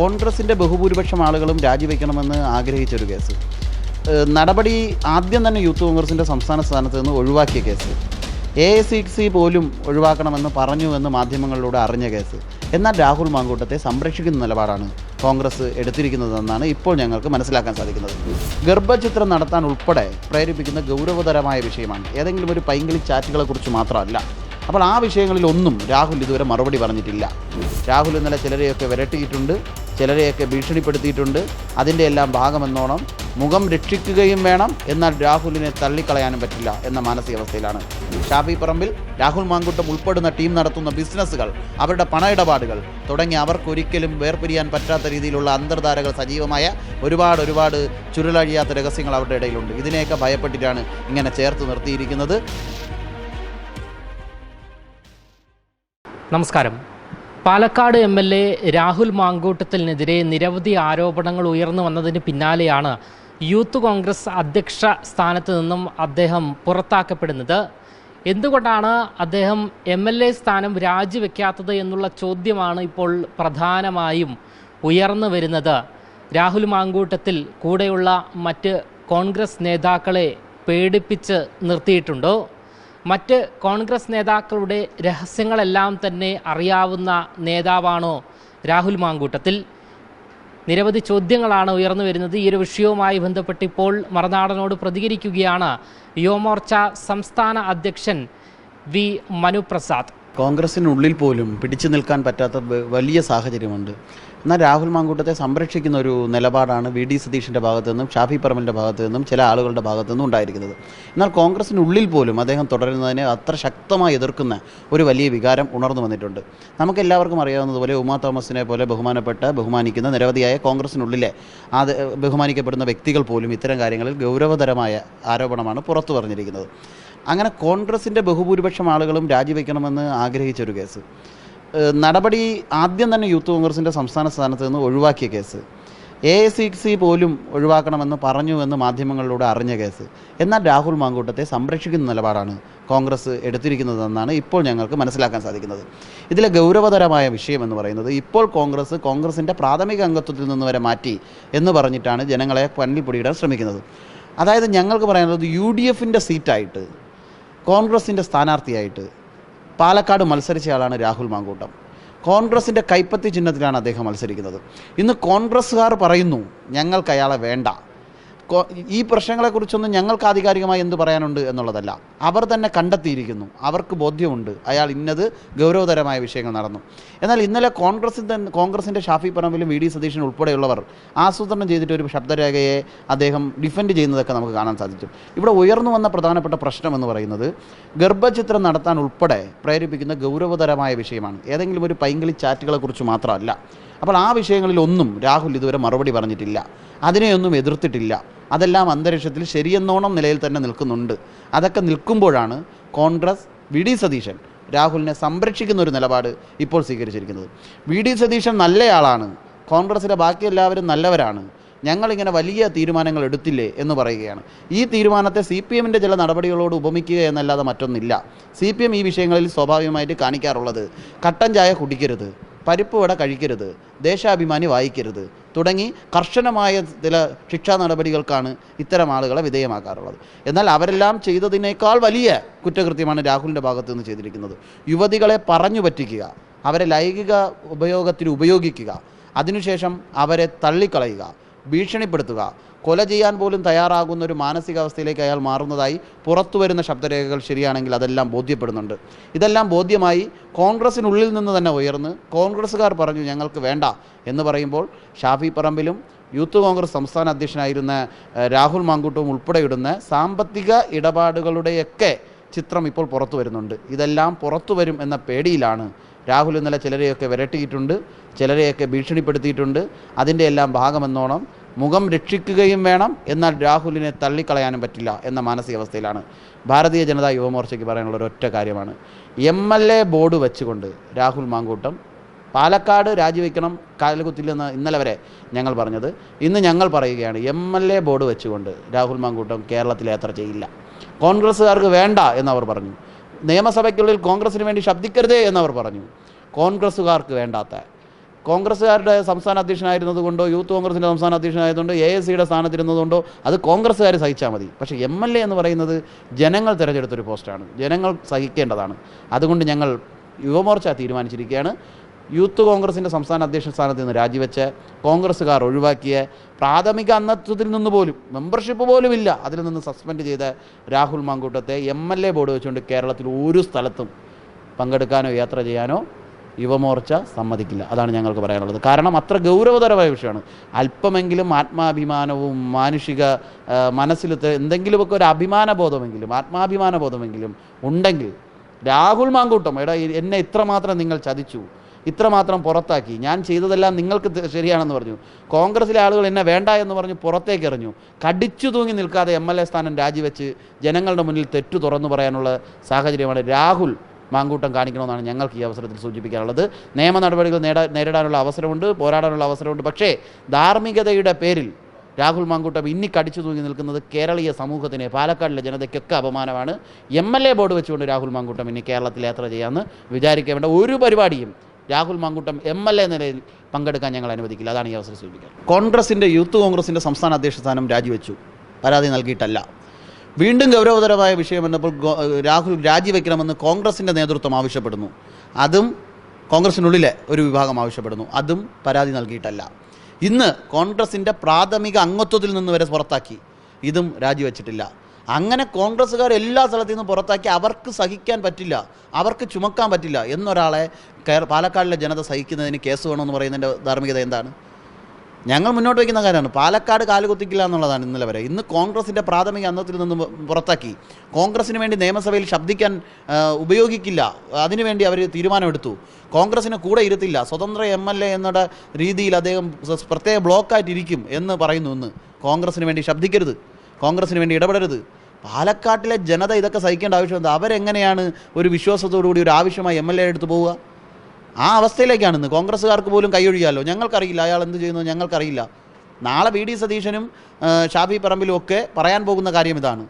കോൺഗ്രസിന്റെ ബഹുഭൂരിപക്ഷം ആളുകളും രാജിവെക്കണമെന്ന് ആഗ്രഹിച്ചൊരു കേസ്. നടപടി ആദ്യം തന്നെ യൂത്ത് കോൺഗ്രസിന്റെ സംസ്ഥാന സ്ഥാനത്ത് നിന്ന് ഒഴിവാക്കിയ case. A I C C പോലും ഒഴിവാക്കണമെന്ന് പറഞ്ഞു എന്ന് മാധ്യമങ്ങളിലൂടെ അറിഞ്ഞ കേസ്. എന്നാൽ രാഹുൽ മാങ്കൂട്ടത്തെ സംരക്ഷിക്കുന്ന നിലപാടാണ് കോൺഗ്രസ് എടുത്തിരിക്കുന്നതെന്നാണ് ഇപ്പോൾ ഞങ്ങൾക്ക് മനസ്സിലാക്കാൻ സാധിക്കുന്നത്. ഗർഭചിത്രം നടത്താൻ ഉൾപ്പെടെ പ്രേരിപ്പിക്കുന്ന ഗൗരവതരമായ വിഷയമാണ്. ഏതെങ്കിലും ഒരു പൈങ്കിളി ചാറ്റുകളെക്കുറിച്ച് മാത്രമല്ല. അപ്പോൾ ആ വിഷയങ്ങളിലൊന്നും രാഹുൽ ഇതുവരെ മറുപടി പറഞ്ഞിട്ടില്ല. രാഹുൽ ഇന്നലെ ചിലരെയൊക്കെ വിരട്ടിയിട്ടുണ്ട്. ചിലരെയൊക്കെ ഭീഷണിപ്പെടുത്തിയിട്ടുണ്ട്. അതിന്റെ എല്ലാം ഭാഗമെന്നോണം മുഖം രക്ഷിക്കുകയും വേണം. എന്നാൽ രാഹുലിനെ തള്ളിക്കളയാനും പറ്റില്ല എന്ന മാനസികാവസ്ഥയിലാണ്. ഷാഫി പറമ്പിൽ രാഹുൽ മാങ്കുട്ടം ഉൾപ്പെടുന്ന ടീം നടത്തുന്ന ബിസിനസ്സുകൾ അവരുടെ പണ ഇടപാടുകൾ തുടങ്ങി അവർക്കൊരിക്കലും വേർപിരിയാൻ പറ്റാത്ത രീതിയിലുള്ള അന്തർധാരകൾ സജീവമായ ഒരുപാട് ഒരുപാട് ചുരുളഴിയാത്ത രഹസ്യങ്ങൾ അവരുടെ ഇടയിലുണ്ട്. ഇതിനെയൊക്കെ ഭയപ്പെട്ടിട്ടാണ് ഇങ്ങനെ ചേർത്ത് നിർത്തിയിരിക്കുന്നത്. നമസ്കാരം. Palakkad M L A Rahul മാങ്കൂട്ടത്തിനെതിരെ നിരവധി ആരോപണങ്ങൾ ഉയർന്നു വന്നതിന് പിന്നാലെയാണ് യൂത്ത് കോൺഗ്രസ് അധ്യക്ഷ സ്ഥാനത്ത് നിന്നും അദ്ദേഹം പുറത്താക്കപ്പെടുന്നത്. എന്തുകൊണ്ടാണ് അദ്ദേഹം എം എൽ എ സ്ഥാനം രാജിവെക്കാത്തത് എന്നുള്ള ചോദ്യമാണ് ഇപ്പോൾ പ്രധാനമായും ഉയർന്നു വരുന്നത്. രാഹുൽ മാങ്കൂട്ടത്തിൽ കൂടെയുള്ള മറ്റ് കോൺഗ്രസ് നേതാക്കളെ പേടിപ്പിച്ച് നിർത്തിയിട്ടുണ്ടോ? മറ്റ് കോൺഗ്രസ് നേതാക്കളുടെ രഹസ്യങ്ങളെല്ലാം തന്നെ അറിയാവുന്ന നേതാവാണോ രാഹുൽ മാങ്കൂട്ടത്തിൽ? നിരവധി ചോദ്യങ്ങളാണ് ഉയർന്നു വരുന്നത്. ഈ ഒരു വിഷയവുമായി ബന്ധപ്പെട്ട് ഇപ്പോൾ മറുനാടനോട് പ്രതികരിക്കുകയാണ് യുവമോർച്ച സംസ്ഥാന അധ്യക്ഷൻ വി മനുപ്രസാദ്. കോൺഗ്രസിനുള്ളിൽ പോലും പിടിച്ചു നിൽക്കാൻ പറ്റാത്ത വലിയ സാഹചര്യമുണ്ട്. എന്നാൽ രാഹുൽ മാങ്കൂട്ടത്തെ സംരക്ഷിക്കുന്ന ഒരു നിലപാടാണ് വി ഡി സതീഷിന്റെ ഭാഗത്തു നിന്നും ഷാഫി പറമ്പലിന്റെ ഭാഗത്തു നിന്നും ചില ആളുകളുടെ ഭാഗത്തു നിന്നും ഉണ്ടായിരിക്കുന്നത്. എന്നാൽ കോൺഗ്രസിനുള്ളിൽ പോലും അദ്ദേഹം തുടരുന്നതിനെ അത്ര ശക്തമായി എതിർക്കുന്ന ഒരു വലിയ വികാരം ഉണർന്നു വന്നിട്ടുണ്ട്. നമുക്ക് എല്ലാവർക്കും അറിയാവുന്നതുപോലെ ഉമാ തോമസിനെ പോലെ ബഹുമാനപ്പെട്ട ബഹുമാനിക്കുന്ന നിരവധിയായ കോൺഗ്രസിനുള്ളിലെ അത് ബഹുമാനിക്കപ്പെടുന്ന വ്യക്തികൾ പോലും ഇത്തരം കാര്യങ്ങളിൽ ഗൗരവതരമായ ആരോപണമാണ് പുറത്തു പറഞ്ഞിരിക്കുന്നത്. അങ്ങനെ കോൺഗ്രസിന്റെ ബഹുഭൂരിപക്ഷം ആളുകളും രാജിവെക്കണമെന്ന് ആഗ്രഹിച്ചൊരു കേസ്. നടപടി ആദ്യം തന്നെ യൂത്ത് കോൺഗ്രസിന്റെ സംസ്ഥാന സ്ഥാനത്ത് നിന്ന് ഒഴിവാക്കിയ കേസ്. എ സി സി പോലും ഒഴിവാക്കണമെന്ന് പറഞ്ഞു എന്ന് മാധ്യമങ്ങളിലൂടെ അറിഞ്ഞ കേസ്. എന്നാൽ രാഹുൽ മാങ്കൂട്ടത്തെ സംരക്ഷിക്കുന്ന നിലപാടാണ് കോൺഗ്രസ് എടുത്തിരിക്കുന്നതെന്നാണ് ഇപ്പോൾ ഞങ്ങൾക്ക് മനസ്സിലാക്കാൻ സാധിക്കുന്നത്. ഇതിലെ ഗൗരവതരമായ വിഷയം എന്ന് പറയുന്നത് ഇപ്പോൾ കോൺഗ്രസ് കോൺഗ്രസിന്റെ പ്രാഥമിക അംഗത്വത്തിൽ നിന്ന് വരെ മാറ്റി എന്ന് പറഞ്ഞിട്ടാണ് ജനങ്ങളെ പന്നിൽ പൊടിയിടാൻ ശ്രമിക്കുന്നത്. അതായത് ഞങ്ങൾക്ക് പറയുന്നത് യു ഡി എഫിന്റെ സീറ്റായിട്ട് കോൺഗ്രസിന്റെ സ്ഥാനാർത്ഥിയായിട്ട് പാലക്കാട് മത്സരിച്ചയാളാണ് രാഹുൽ മാങ്കൂട്ടം. കോൺഗ്രസിന്റെ കൈപ്പത്തി ചിഹ്നത്തിലാണ് അദ്ദേഹം മത്സരിക്കുന്നത്. ഇന്ന് കോൺഗ്രസ്സുകാർ പറയുന്നു ഞങ്ങൾക്ക് അയാളെ വേണ്ട. ഈ പ്രശ്നങ്ങളെക്കുറിച്ചൊന്നും ഞങ്ങൾക്ക് ആധികാരികമായി എന്ത് പറയാനുണ്ട് എന്നുള്ളതല്ല. അവർ തന്നെ കണ്ടെത്തിയിരിക്കുന്നു. അവർക്ക് ബോധ്യമുണ്ട്. അയാൾ ഇന്നത് ഗൗരവതരമായ വിഷയങ്ങൾ നടന്നു. എന്നാൽ ഇന്നലെ കോൺഗ്രസിൽ തന്നെ കോൺഗ്രസിന്റെ ഷാഫി പറമ്പിലും വി ഡി സതീശൻ ഉൾപ്പെടെയുള്ളവർ ആസൂത്രണം ചെയ്തിട്ട് ഒരു ശബ്ദരേഖയെ അദ്ദേഹം ഡിഫെൻഡ് ചെയ്യുന്നതൊക്കെ നമുക്ക് കാണാൻ സാധിച്ചു. ഇവിടെ ഉയർന്നു വന്ന പ്രധാനപ്പെട്ട പ്രശ്നം എന്ന് പറയുന്നത് ഗർഭചിത്രം നടത്താൻ ഉൾപ്പെടെ പ്രേരിപ്പിക്കുന്ന ഗൗരവതരമായ വിഷയമാണ്. ഏതെങ്കിലും ഒരു പൈങ്കിളി ചാറ്റുകളെക്കുറിച്ച് മാത്രമല്ല. അപ്പോൾ ആ വിഷയങ്ങളിലൊന്നും രാഹുൽ ഇതുവരെ മറുപടി പറഞ്ഞിട്ടില്ല. അതിനെയൊന്നും എതിർത്തിട്ടില്ല. അതെല്ലാം അന്തരീക്ഷത്തിൽ ശരിയെന്നോണം നിലയിൽ തന്നെ നിൽക്കുന്നുണ്ട്. അതൊക്കെ നിൽക്കുമ്പോഴാണ് കോൺഗ്രസ് വി ഡി സതീശൻ രാഹുലിനെ സംരക്ഷിക്കുന്ന ഒരു നിലപാട് ഇപ്പോൾ സ്വീകരിച്ചിരിക്കുന്നത്. വി ഡി സതീശൻ നല്ലയാളാണ്. കോൺഗ്രസിലെ ബാക്കി എല്ലാവരും നല്ലവരാണ്. ഞങ്ങളിങ്ങനെ വലിയ തീരുമാനങ്ങൾ എടുത്തില്ലേ എന്ന് പറയുകയാണ്. ഈ തീരുമാനത്തെ സി പി എമ്മിന്റെ ചില നടപടികളോട് ഉപമിക്കുക എന്നല്ലാതെ മറ്റൊന്നില്ല. സി പി എം ഈ വിഷയങ്ങളിൽ സ്വാഭാവികമായിട്ട് കാണിക്കാറുള്ളത് കട്ടൻ ചായ കുടിക്കരുത് പരിപ്പ് വട കഴിക്കരുത് ദേശാഭിമാനി വായിക്കരുത് തുടങ്ങി കർശനമായ ചില ശിക്ഷാ നടപടികൾക്കാണ് ഇത്തരം ആളുകളെ വിധേയമാക്കാറുള്ളത്. എന്നാൽ അവരെല്ലാം ചെയ്തതിനേക്കാൾ വലിയ കുറ്റകൃത്യമാണ് രാഹുലിന്റെ ഭാഗത്തു നിന്ന് ചെയ്തിരിക്കുന്നത്. യുവതികളെ പറഞ്ഞു പറ്റിക്കുക അവരെ ലൈംഗിക ഉപയോഗത്തിന് ഉപയോഗിക്കുക അതിനുശേഷം അവരെ തള്ളിക്കളയുക ഭീഷണിപ്പെടുത്തുക. കൊല ചെയ്യാൻ പോലും തയ്യാറാകുന്ന ഒരു മാനസികാവസ്ഥയിലേക്ക് അയാൾ മാറുന്നതായി പുറത്തു വരുന്ന ശബ്ദരേഖകൾ ശരിയാണെങ്കിൽ അതെല്ലാം ബോധ്യപ്പെടുന്നുണ്ട്. ഇതെല്ലാം ബോധ്യമായി കോൺഗ്രസിനുള്ളിൽ നിന്ന് തന്നെ ഉയർന്ന് കോൺഗ്രസ്സുകാർ പറഞ്ഞു ഞങ്ങൾക്ക് വേണ്ട എന്ന് പറയുമ്പോൾ ഷാഫി പറമ്പിലും യൂത്ത് കോൺഗ്രസ് സംസ്ഥാന അധ്യക്ഷനായിരുന്ന രാഹുൽ മാങ്കൂട്ടവും ഉൾപ്പെടെയിടുന്ന സാമ്പത്തിക ഇടപാടുകളുടെയൊക്കെ ചിത്രം ഇപ്പോൾ പുറത്തു വരുന്നുണ്ട്. ഇതെല്ലാം പുറത്തു വരും എന്ന പേടിയിലാണ് രാഹുൽ ഇന്നലെ ചിലരെയൊക്കെ വിരട്ടിയിട്ടുണ്ട് ചിലരെയൊക്കെ ഭീഷണിപ്പെടുത്തിയിട്ടുണ്ട്. അതിന്റെ എല്ലാം ഭാഗമെന്നോണം മുഖം രക്ഷിക്കുകയും വേണം എന്നാൽ രാഹുലിനെ തള്ളിക്കളയാനും പറ്റില്ല എന്ന മാനസികാവസ്ഥയിലാണ്. ഭാരതീയ ജനതാ യുവമോർച്ചയ്ക്ക് പറയാനുള്ള ഒരൊറ്റ കാര്യമാണ്. എം എൽ എ ബോർഡ് വെച്ചുകൊണ്ട് രാഹുൽ മാങ്കൂട്ടം പാലക്കാട് രാജിവെക്കണം കാലകുത്തില്ലെന്ന് ഇന്നലെ വരെ ഞങ്ങൾ പറഞ്ഞത്. ഇന്ന് ഞങ്ങൾ പറയുകയാണ് എം എൽ എ ബോർഡ് വെച്ചുകൊണ്ട് രാഹുൽ മാങ്കൂട്ടം കേരളത്തിൽ യാത്ര ചെയ്യില്ല. കോൺഗ്രസ്സുകാർക്ക് വേണ്ട എന്നവർ പറഞ്ഞു. നിയമസഭയ്ക്കുള്ളിൽ കോൺഗ്രസിന് വേണ്ടി ശബ്ദിക്കരുതേ എന്നവർ പറഞ്ഞു. കോൺഗ്രസ്സുകാർക്ക് വേണ്ടാത്ത. കോൺഗ്രസ്സുകാരുടെ സംസ്ഥാന അധ്യക്ഷനായിരുന്നതുകൊണ്ടോ യൂത്ത് കോൺഗ്രസിന്റെ സംസ്ഥാന അധ്യക്ഷനായതുകൊണ്ടോ എ എസ് സിയുടെ സ്ഥാനത്തിരുന്നതുകൊണ്ടോ അത് കോൺഗ്രസ്സുകാർ സഹിച്ചാൽ മതി. പക്ഷേ എം എൽ എ എന്ന് പറയുന്നത് ജനങ്ങൾ തിരഞ്ഞെടുത്തൊരു പോസ്റ്റാണ്. ജനങ്ങൾ സഹിക്കേണ്ടതാണ്. അതുകൊണ്ട് ഞങ്ങൾ യുവമോർച്ച തീരുമാനിച്ചിരിക്കുകയാണ്. യൂത്ത് കോൺഗ്രസിന്റെ സംസ്ഥാന അധ്യക്ഷ സ്ഥാനത്ത് നിന്ന് രാജിവെച്ച് കോൺഗ്രസ്സുകാർ ഒഴിവാക്കിയ പ്രാഥമിക അന്നത്വത്തിൽ നിന്ന് പോലും മെമ്പർഷിപ്പ് പോലും ഇല്ല. അതിൽ നിന്ന് സസ്പെൻഡ് ചെയ്ത രാഹുൽ മാങ്കൂട്ടത്തെ എം എൽ എ ബോർഡ് വെച്ചുകൊണ്ട് കേരളത്തിൽ ഒരു സ്ഥലത്തും പങ്കെടുക്കാനോ യാത്ര ചെയ്യാനോ യുവമോർച്ച സമ്മതിക്കില്ല. അതാണ് ഞങ്ങൾക്ക് പറയാനുള്ളത്. കാരണം അത്ര ഗൗരവതരമായ വിഷയമാണ്. അല്പമെങ്കിലും ആത്മാഭിമാനവും മാനുഷിക മനസ്സിൽ എന്തെങ്കിലുമൊക്കെ ഒരു അഭിമാന ബോധമെങ്കിലും ആത്മാഭിമാന ബോധമെങ്കിലും ഉണ്ടെങ്കിൽ രാഹുൽ മാങ്കൂട്ടം എടാ എന്നെ ഇത്രമാത്രം നിങ്ങൾ ചതിച്ചു. ഇത്രമാത്രം പുറത്താക്കി. ഞാൻ ചെയ്തതെല്ലാം നിങ്ങൾക്ക് ശരിയാണെന്ന് പറഞ്ഞു. കോൺഗ്രസിലെ ആളുകൾ എന്നെ വേണ്ട എന്ന് പറഞ്ഞ് പുറത്തേക്ക് എറിഞ്ഞു. കടിച്ചു തൂങ്ങി നിൽക്കാതെ എം എൽ എ സ്ഥാനം രാജിവെച്ച് ജനങ്ങളുടെ മുന്നിൽ തെറ്റു തുറന്നു പറയാനുള്ള സാഹചര്യമാണ് രാഹുൽ മാങ്കൂട്ടം കാണിക്കണമെന്നാണ് ഞങ്ങൾക്ക് ഈ അവസരത്തിൽ സൂചിപ്പിക്കാനുള്ളത്. നിയമ നടപടികൾ നേടാ നേരിടാനുള്ള അവസരമുണ്ട് പോരാടാനുള്ള അവസരമുണ്ട്. പക്ഷേ ധാർമ്മികതയുടെ പേരിൽ രാഹുൽ മാങ്കൂട്ടം ഇനി കടിച്ചു തൂങ്ങി നിൽക്കുന്നത് കേരളീയ സമൂഹത്തിന് പാലക്കാടിലെ ജനതയ്ക്കൊക്കെ അപമാനമാണ്. എം എൽ എ ബോർഡ് വെച്ചുകൊണ്ട് രാഹുൽ മാങ്കൂട്ടം ഇനി കേരളത്തിൽ യാത്ര ചെയ്യാമെന്ന് വിചാരിക്കേണ്ട ഒരു പരിപാടിയും Rahul Mamkoottam M L A നിലയിൽ പങ്കെടുക്കാൻ ഞങ്ങൾ അനുവദിക്കില്ല. അതാണ് ഈ അവസരം സൂചിപ്പിക്കുന്നത് കോൺഗ്രസിന്റെ യൂത്ത് കോൺഗ്രസിന്റെ സംസ്ഥാന അധ്യക്ഷ സ്ഥാനം രാജിവെച്ചു. പരാതി നൽകിയിട്ടല്ല. വീണ്ടും ഗൗരവതരമായ വിഷയം വന്നപ്പോൾ ഗോ- രാഹുൽ രാജിവെക്കണമെന്ന് കോൺഗ്രസിന്റെ നേതൃത്വം ആവശ്യപ്പെടുന്നു. അതും കോൺഗ്രസിനുള്ളിലെ ഒരു വിഭാഗം ആവശ്യപ്പെടുന്നു. അതും പരാതി നൽകിയിട്ടല്ല. ഇന്ന് കോൺഗ്രസിന്റെ പ്രാഥമിക അംഗത്വത്തിൽ നിന്ന് വരെ പുറത്താക്കി. ഇതും രാജിവെച്ചിട്ടില്ല. അങ്ങനെ കോൺഗ്രസ്സുകാർ എല്ലാ സ്ഥലത്തു നിന്നും പുറത്താക്കി അവർക്ക് സഹിക്കാൻ പറ്റില്ല അവർക്ക് ചുമക്കാൻ പറ്റില്ല എന്നൊരാളെ കേര പാലക്കാടിലെ ജനത സഹിക്കുന്നതിന് കേസ് വേണമെന്ന് പറയുന്നതിന്റെ ധാർമ്മികത എന്താണ്? ഞങ്ങൾ മുന്നോട്ട് വയ്ക്കുന്ന കാര്യമാണ്. പാലക്കാട് കാലുകുത്തിക്കില്ല എന്നുള്ളതാണ് ഇന്നലെ വരെ. ഇന്ന് കോൺഗ്രസിന്റെ പ്രാഥമിക അംഗത്തിൽ നിന്ന് പുറത്താക്കി. കോൺഗ്രസിന് വേണ്ടി നിയമസഭയിൽ ശബ്ദിക്കാൻ ഉപയോഗിക്കില്ല. അതിനുവേണ്ടി അവർ തീരുമാനമെടുത്തു. കോൺഗ്രസിന് കൂടെ ഇരുത്തില്ല. സ്വതന്ത്ര എം എൽ എ എന്നുള്ള രീതിയിൽ അദ്ദേഹം പ്രത്യേക ബ്ലോക്കായിട്ടിരിക്കും എന്ന് പറയുന്നു ഇന്ന്. കോൺഗ്രസിന് വേണ്ടി ശബ്ദിക്കരുത്. കോൺഗ്രസിന് വേണ്ടി ഇടപെടരുത്. പാലക്കാട്ടിലെ ജനത ഇതൊക്കെ സഹിക്കേണ്ട ആവശ്യമുണ്ട്. അവരെങ്ങനെയാണ് ഒരു വിശ്വാസത്തോടുകൂടി ഒരു ആവശ്യമായി എം എൽ എ എടുത്ത് പോവുക? ആ അവസ്ഥയിലേക്കാണ് ഇന്ന്. കോൺഗ്രസ്സുകാർക്ക് പോലും കൈയൊഴിയാലോ ഞങ്ങൾക്കറിയില്ല. അയാൾ എന്ത് ചെയ്യുന്നു ഞങ്ങൾക്കറിയില്ല. നാളെ വി ഡി സതീശനും ഷാഫി പറമ്പിലും ഒക്കെ പറയാൻ പോകുന്ന കാര്യം ഇതാണ്.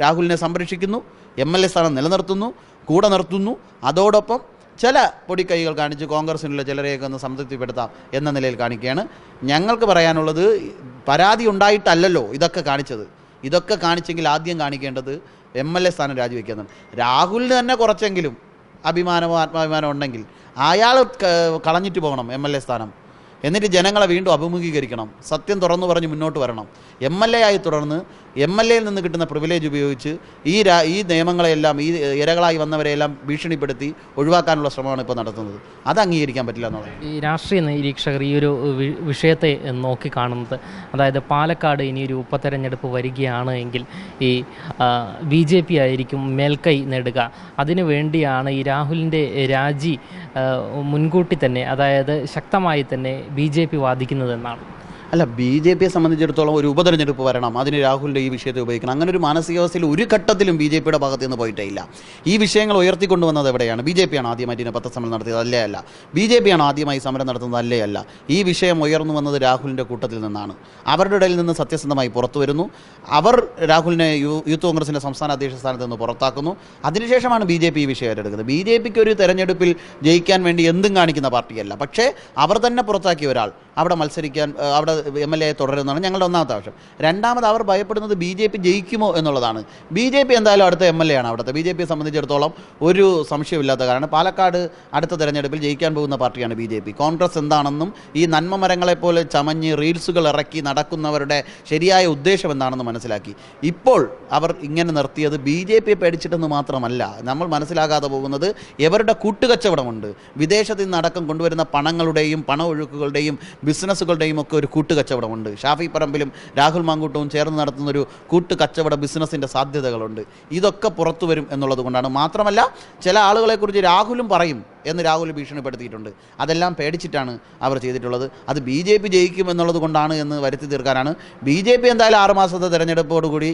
രാഹുലിനെ സംരക്ഷിക്കുന്നു എം എൽ എ സ്ഥാനം നിലനിർത്തുന്നു കൂടെ നിർത്തുന്നു. അതോടൊപ്പം ചില പൊടിക്കൈകൾ കാണിച്ച് കോൺഗ്രസിനുള്ള ചിലരെയൊക്കെ ഒന്ന് സംതൃപ്തിപ്പെടുത്താം എന്ന നിലയിൽ കാണിക്കുകയാണ്. ഞങ്ങൾക്ക് പറയാനുള്ളത് പരാതി ഉണ്ടായിട്ടല്ലല്ലോ ഇതൊക്കെ കാണിച്ചത്. ഇതൊക്കെ കാണിച്ചെങ്കിൽ ആദ്യം കാണിക്കേണ്ടത് എം എൽ എ സ്ഥാനം രാജിവെക്കുന്നത് രാഹുലിന് തന്നെ കുറച്ചെങ്കിലും അഭിമാനമോ ആത്മാഭിമാനമോ ഉണ്ടെങ്കിൽ അയാൾ കളഞ്ഞിട്ട് പോകണം എം എൽ എ സ്ഥാനം. എന്നിട്ട് ജനങ്ങളെ വീണ്ടും അഭിമുഖീകരിക്കണം. സത്യം തുറന്നു പറഞ്ഞ് മുന്നോട്ട് വരണം. എം എൽ എ ആയി തുടർന്ന് എം എൽ എയിൽ നിന്ന് കിട്ടുന്ന പ്രിവിലേജ് ഉപയോഗിച്ച് ഈ രാ ഈ നിയമങ്ങളെല്ലാം ഈ ഇരകളായി വന്നവരെയെല്ലാം ഭീഷണിപ്പെടുത്തി ഒഴിവാക്കാനുള്ള ശ്രമമാണ് ഇപ്പോൾ നടത്തുന്നത്. അത് അംഗീകരിക്കാൻ പറ്റില്ല എന്നുള്ളത് ഈ രാഷ്ട്രീയ നിരീക്ഷകർ ഈ ഒരു വിഷയത്തെ വിഷയത്തെ നോക്കിക്കാണുന്നത് അതായത് പാലക്കാട് ഇനി ഒരു ഉപതെരഞ്ഞെടുപ്പ് വരികയാണ് എങ്കിൽ ഈ ബി ജെ പി ആയിരിക്കും മേൽക്കൈ നേടുക. അതിനു വേണ്ടിയാണ് ഈ രാഹുലിന്റെ രാജി മുൻകൂട്ടി തന്നെ അതായത് ശക്തമായി തന്നെ ബി ജെ പി വാദിക്കുന്നതെന്നാണ്. അല്ല ബി ജെ പിയെ സംബന്ധിച്ചിടത്തോളം ഒരു ഉപതെരഞ്ഞെടുപ്പ് വരണം. അതിന് രാഹുലിന്റെ ഈ വിഷയത്തെ ഉപയോഗിക്കണം. അങ്ങനെ ഒരു മാനസികാവസ്ഥയിൽ ഒരു ഘട്ടത്തിലും ബി ജെ പിയുടെ ഭാഗത്ത് നിന്ന് പോയിട്ടേ ഇല്ല ഈ വിഷയങ്ങൾ ഉയർത്തിക്കൊണ്ടുവന്നത് എവിടെയാണ്? ബി ജെ പിയാണ് ആദ്യമായിട്ട് ഇതിനെ പത്രസമ്മേളനം നടത്തിയത്. അല്ലേ അല്ല. ബി ജെ പിയാണ് ആദ്യമായി സമരം നടത്തുന്നത് അല്ലേ അല്ല. ഈ വിഷയം ഉയർന്നു വന്നത് രാഹുലിന്റെ കൂട്ടത്തിൽ നിന്നാണ്. അവരുടെ ഇടയിൽ നിന്ന് സത്യസന്ധമായി പുറത്തു വരുന്നു. അവർ രാഹുലിനെ യൂത്ത് കോൺഗ്രസിന്റെ സംസ്ഥാന അധ്യക്ഷ സ്ഥാനത്ത് നിന്ന് പുറത്താക്കുന്നു. അതിനുശേഷമാണ് ബി ജെ പി ഈ വിഷയം ഏറ്റെടുക്കുന്നത്. ബി ജെ പിക്ക് ഒരു തെരഞ്ഞെടുപ്പിൽ ജയിക്കാൻ വേണ്ടി എന്തും കാണിക്കുന്ന പാർട്ടിയല്ല. പക്ഷേ അവർ തന്നെ പുറത്താക്കിയ ഒരാൾ അവിടെ മത്സരിക്കാൻ അവിടെ എം എൽ എ തുടരുന്നതാണ് ഞങ്ങളുടെ ഒന്നാമത്തെ ആവശ്യം. രണ്ടാമത് അവർ ഭയപ്പെടുന്നത് ബി ജെ പി ജയിക്കുമോ എന്നുള്ളതാണ്. ബി ജെ പി എന്തായാലും അടുത്ത എം എൽ എ ആണ് അവിടുത്തെ. ബി ജെ പിയെ സംബന്ധിച്ചിടത്തോളം ഒരു സംശയമില്ലാത്ത കാരണം പാലക്കാട് അടുത്ത തെരഞ്ഞെടുപ്പിൽ ജയിക്കാൻ പോകുന്ന പാർട്ടിയാണ് ബി ജെ പി. കോൺഗ്രസ് എന്താണെന്നും ഈ നന്മ മരങ്ങളെപ്പോലെ ചമഞ്ഞ് റീൽസുകൾ ഇറക്കി നടക്കുന്നവരുടെ ശരിയായ ഉദ്ദേശം എന്താണെന്ന് മനസ്സിലാക്കി. ഇപ്പോൾ അവർ ഇങ്ങനെ നിർത്തിയത് ബി ജെ പിയെ പേടിച്ചിട്ടെന്ന് മാത്രമല്ല നമ്മൾ മനസ്സിലാകാതെ പോകുന്നത് ഇവരുടെ കൂട്ടുകച്ചവടമുണ്ട്. വിദേശത്ത് നിന്ന് അടക്കം കൊണ്ടുവരുന്ന പണങ്ങളുടെയും പണ ഒഴുക്കുകളുടെയും ബിസിനസ്സുകളുടെയും ഒക്കെ ഒരു കൂട്ടുകച്ചവടമുണ്ട്. ഷാഫി പറമ്പിലും രാഹുൽ മാങ്കൂട്ടവും ചേർന്ന് നടത്തുന്ന ഒരു കൂട്ടുകച്ചവട ബിസിനസ്സിന്റെ സാധ്യതകളുണ്ട്. ഇതൊക്കെ പുറത്തു വരും എന്നുള്ളത് കൊണ്ടാണ് മാത്രമല്ല ചില ആളുകളെക്കുറിച്ച് രാഹുലും പറയും. എന്ന് രാഹുൽ ഭീഷണിപ്പെടുത്തിയിട്ടുണ്ട്. അതെല്ലാം പേടിച്ചിട്ടാണ് അവർ ചെയ്തിട്ടുള്ളത്. അത് ബി ജെ പി ജയിക്കും എന്നുള്ളത് കൊണ്ടാണ് എന്ന് വരുത്തി തീർക്കാനാണ്. ബി ജെ പി എന്തായാലും ആറുമാസത്തെ തെരഞ്ഞെടുപ്പോടുകൂടി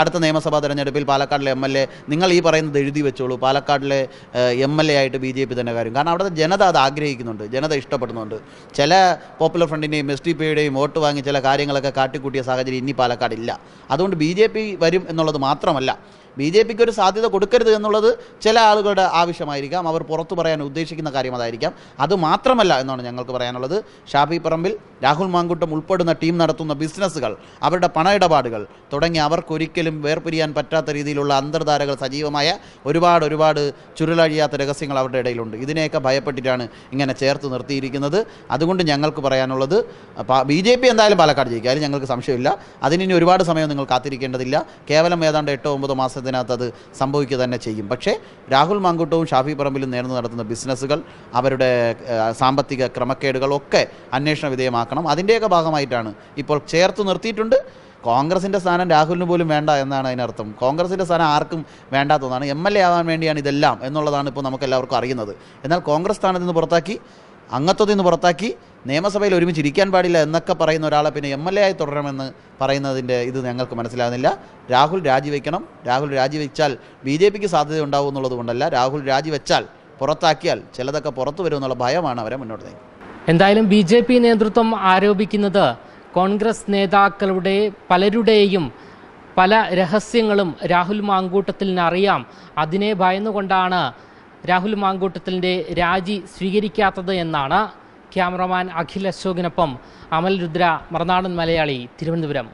അടുത്ത നിയമസഭാ തെരഞ്ഞെടുപ്പിൽ പാലക്കാടിലെ എം എൽ എ നിങ്ങൾ ഈ പറയുന്നത് എഴുതി വെച്ചോളൂ. പാലക്കാടിലെ എം എൽ എ ആയിട്ട് ബി ജെ പി തന്നെ കാര്യം. കാരണം അവിടുത്തെ ജനത അത് ആഗ്രഹിക്കുന്നുണ്ട്. ജനത ഇഷ്ടപ്പെടുന്നുണ്ട്. ചില പോപ്പുലർ ഫ്രണ്ടിന്റെയും എസ് ഡി പിയുടെയും വോട്ട് വാങ്ങി ചില കാര്യങ്ങളൊക്കെ കാട്ടിക്കൂട്ടിയ സാഹചര്യം ഇനി പാലക്കാടില്ല. അതുകൊണ്ട് ബി ജെ പി വരും എന്നുള്ളത് മാത്രമല്ല. ബി ജെ പിക്ക് ഒരു സാധ്യത കൊടുക്കരുത് എന്നുള്ളത് ചില ആളുകളുടെ ആവശ്യമായിരിക്കാം. അവർ പുറത്തു പറയാൻ ഉദ്ദേശിക്കുന്ന കാര്യം അതായിരിക്കാം. അത് മാത്രമല്ല എന്നാണ് ഞങ്ങൾക്ക് പറയാനുള്ളത്. ഷാഫി പറമ്പിൽ രാഹുൽ മാങ്കുട്ടം ഉൾപ്പെടുന്ന ടീം നടത്തുന്ന ബിസിനസ്സുകൾ അവരുടെ പണ ഇടപാടുകൾ തുടങ്ങി അവർക്കൊരിക്കലും വേർപിരിയാൻ പറ്റാത്ത രീതിയിലുള്ള അന്തർധാരകൾ സജീവമായ ഒരുപാട് ഒരുപാട് ചുരുളഴിയാത്ത രഹസ്യങ്ങൾ അവരുടെ ഇടയിലുണ്ട്. ഇതിനെയൊക്കെ ഭയപ്പെട്ടിട്ടാണ് ഇങ്ങനെ ചേർത്ത് നിർത്തിയിരിക്കുന്നത്. അതുകൊണ്ട് ഞങ്ങൾക്ക് പറയാനുള്ളത് ബി ജെ പി എന്തായാലും പാലക്കാട് ജയിക്കും. അതിൽ ഞങ്ങൾക്ക് സംശയമില്ല. അതിനി ഒരുപാട് സമയം നിങ്ങൾ കാത്തിരിക്കേണ്ടതില്ല. കേവലം ഏതാണ്ട് എട്ടോ ഒമ്പതോ മാസത്തിനകത്ത് അത് സംഭവിക്കുക തന്നെ ചെയ്യും. പക്ഷേ രാഹുൽ മാങ്കുട്ടവും ഷാഫി പറമ്പിലും നേർന്ന് നടത്തുന്ന ബിസിനസ്സുകൾ അവരുടെ സാമ്പത്തിക ക്രമക്കേടുകളൊക്കെ അന്വേഷണ വിധേയമാക്കണം. അതിന്റെയൊക്കെ ഭാഗമായിട്ടാണ് ഇപ്പോൾ ചേർത്ത് നിർത്തിയിട്ടുണ്ട്. കോൺഗ്രസിന്റെ സ്ഥാനം രാഹുലിന് പോലും വേണ്ട എന്നാണ് അതിനർത്ഥം. കോൺഗ്രസിന്റെ സ്ഥാനം ആർക്കും വേണ്ടാത്തതാണ്. എം എൽ എ ആവാൻ വേണ്ടിയാണ് ഇതെല്ലാം എന്നുള്ളതാണ് ഇപ്പോൾ നമുക്ക് എല്ലാവർക്കും അറിയുന്നത്. എന്നാൽ കോൺഗ്രസ് സ്ഥാനത്ത് നിന്ന് പുറത്താക്കി അംഗത്വത്തിൽ നിന്ന് പുറത്താക്കി നിയമസഭയിൽ ഒരുമിച്ച് ഇരിക്കാൻ പാടില്ല എന്നൊക്കെ പറയുന്ന ഒരാളെ പിന്നെ എം എൽ എ ആയി തുടരണമെന്ന് പറയുന്നതിന്റെ ഇത് ഞങ്ങൾക്ക് മനസ്സിലാകുന്നില്ല. രാഹുൽ രാജിവെക്കണം. രാഹുൽ രാജിവെച്ചാൽ ബി ജെ പിക്ക് സാധ്യത ഉണ്ടാവും എന്നുള്ളത് കൊണ്ടല്ല. രാഹുൽ രാജിവെച്ചാൽ പുറത്താക്കിയാൽ ചിലതൊക്കെ പുറത്തു വരുമെന്നുള്ള ഭയമാണ് അവരെ മുന്നോട്ട് നയിക്കുന്നത്. എന്തായാലും ബി ജെ പി നേതൃത്വം ആരോപിക്കുന്നത് കോൺഗ്രസ് നേതാക്കളുടെ പലരുടെയും പല രഹസ്യങ്ങളും രാഹുൽ മാങ്കൂട്ടത്തിന് അറിയാം. അതിനെ ഭയന്നുകൊണ്ടാണ് രാഹുൽ മാങ്കൂട്ടത്തിന്റെ രാജി സ്വീകരിക്കാത്തത് എന്നാണ് ക്യാമറമാൻ അഖിൽ അശോകിനൊപ്പം അമൽ രുദ്ര മറനാടൻ മലയാളി തിരുവനന്തപുരം.